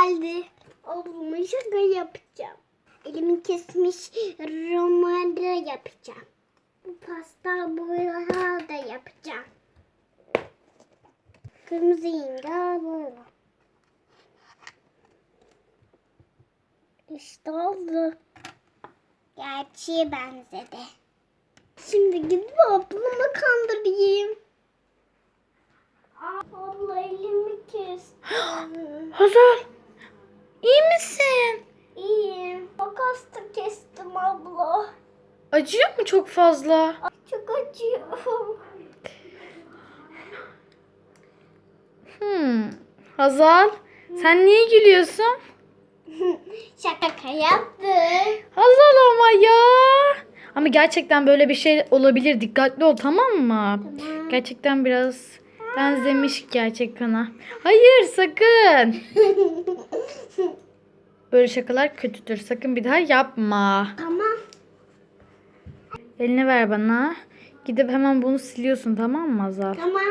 geldi. Ablama şaka yapacağım. Elimi kesmiş romanları yapacağım. Bu pasta boyaları da yapacağım. Kırmızı inga böyle. İşte oldu. Gerçeğe benzedi. Şimdi gidip ablamı kandırayım. Abla elimi kesti. Hazal. İyi misin? İyiyim. Makasla kestim abla. Acıyor mu çok fazla? Çok acıyor. Hmm. Hazal. Sen niye gülüyorsun? Şaka yaptım. Hazal ama ya. Ama gerçekten böyle bir şey olabilir. Dikkatli ol tamam mı? Tamam. Gerçekten biraz benzemiş gerçek kana. Hayır sakın. Böyle şakalar kötüdür. Sakın bir daha yapma. Tamam. Elini ver bana. Gidip hemen bunu siliyorsun tamam mı Hazal? Tamam.